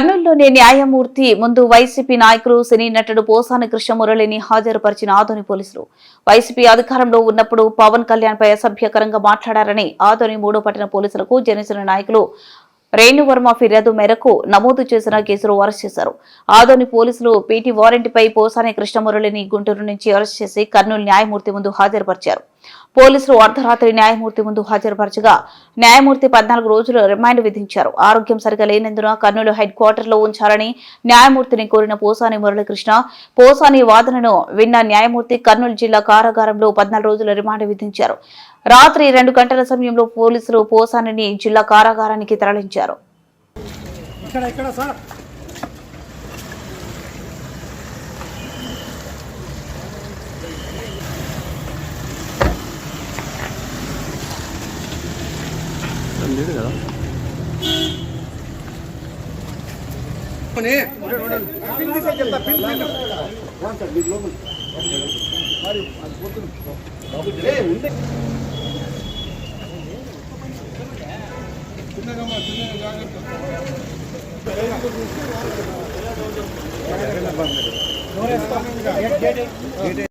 కర్నూలులోని న్యాయమూర్తి ముందు వైసీపీ నాయకులు సినీ నటుడు పోసాని కృష్ణమురళిని హాజరుపరిచిన ఆదోని పోలీసులు. వైసీపీ అధికారంలో ఉన్నప్పుడు పవన్ కళ్యాణ్ పై అసభ్యకరంగా మాట్లాడారని ఆదోని మూడో పట్టణ పోలీసులకు జనసేన నాయకులు రేణువర్మ ఫిర్యాదు మేరకు నమోదు చేసిన కేసులో అరెస్ట్ చేశారు. ఆదోని పోలీసులు పీటీ వారెంట్పై పోసాని కృష్ణమురళిని గుంటూరు నుంచి అరెస్ట్ చేసి కర్నూలు న్యాయమూర్తి ముందు హాజరుపరిచారు. పోలీసులు అర్ధరాత్రి న్యాయమూర్తి ముందు హాజరుపరచగా న్యాయమూర్తి పద్నాలుగు రోజులు రిమాండ్ విధించారు. ఆరోగ్యం సరిగా లేనందున కర్నూలు హెడ్ క్వార్టర్లో న్యాయమూర్తిని కోరిన పోసాని మురళీకృష్ణ పోసాని వాదనను విన్న న్యాయమూర్తి కర్నూలు జిల్లా కారాగారంలో పద్నాలుగు రోజుల రిమాండ్ విధించారు. రాత్రి రెండు గంటల సమయంలో పోలీసులు పోసానిని జిల్లా కారాగారానికి తరలించారు. ఇక్కడ ఇక్కడ సార్. అతను లేదు కదా జాగ్రత్త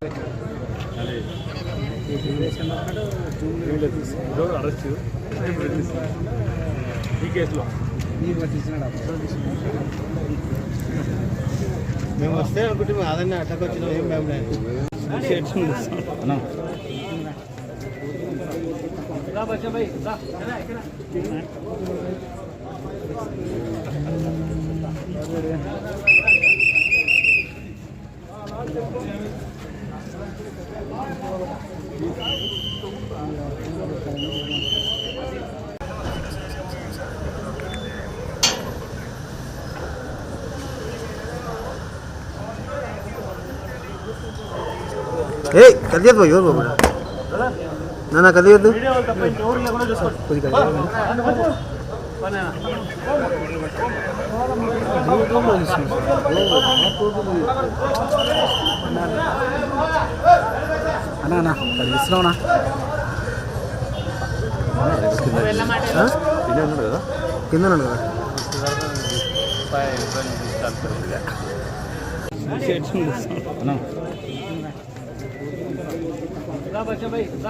అరెస్ట్ ఈ కేసులో మేము వస్తే అనుకుంటే అదన్నీ అడ్డకు వచ్చిన ఏం మేము లేదు ఏ కలియదు బాయ్ ఎవరు బాబు. నాన్న కలియద్దు అన్నా అన్నా కలిగిస్తున్నావునా కింద ఉన్నాడు కదా. కింద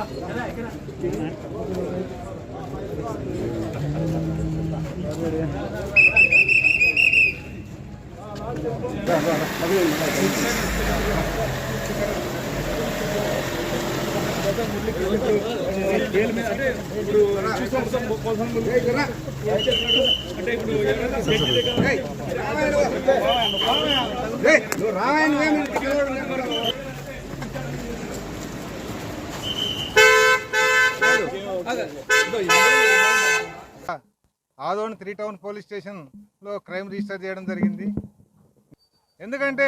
నన్ను కదా ఆదోని త్రీ టౌన్ పోలీస్ స్టేషన్లో క్రైమ్ రిజిస్టర్ చేయడం జరిగింది. ఎందుకంటే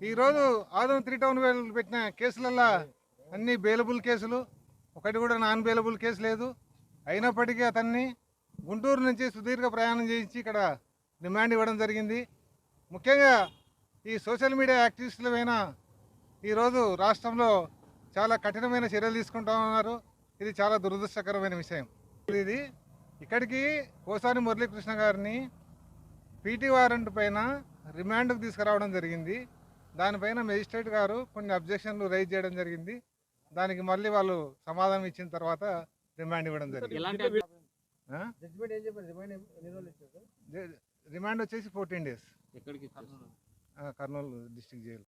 ఈరోజు ఆదోని త్రీ టౌన్ పెట్టిన కేసులల్లో అన్ని బెయిలబుల్ కేసులు ఒకటి కూడా నాన్ బెయిలబుల్ కేసు లేదు. అయినప్పటికీ అతన్ని గుంటూరు నుంచి సుదీర్ఘ ప్రయాణం చేయించి ఇక్కడ డిమాండ్ ఇవ్వడం జరిగింది. ముఖ్యంగా ఈ సోషల్ మీడియా యాక్టివిస్టులమైన ఈరోజు రాష్ట్రంలో చాలా కఠినమైన చర్యలు తీసుకుంటా ఉన్నారు. ఇది చాలా దురదృష్టకరమైన విషయం. ఇది ఇక్కడికి కోసాని మురళీకృష్ణ గారిని పీటీ వారెంట్ పైన రిమాండ్కు తీసుకురావడం జరిగింది. దానిపైన మెజిస్ట్రేట్ గారు కొన్ని అబ్జెక్షన్లు రైజ్ చేయడం జరిగింది. దానికి మళ్ళీ వాళ్ళు సమాధానం ఇచ్చిన తర్వాత రిమాండ్ ఇవ్వడం జరిగింది. రిమాండ్ వచ్చేసి fourteen days. Kurnool district jail.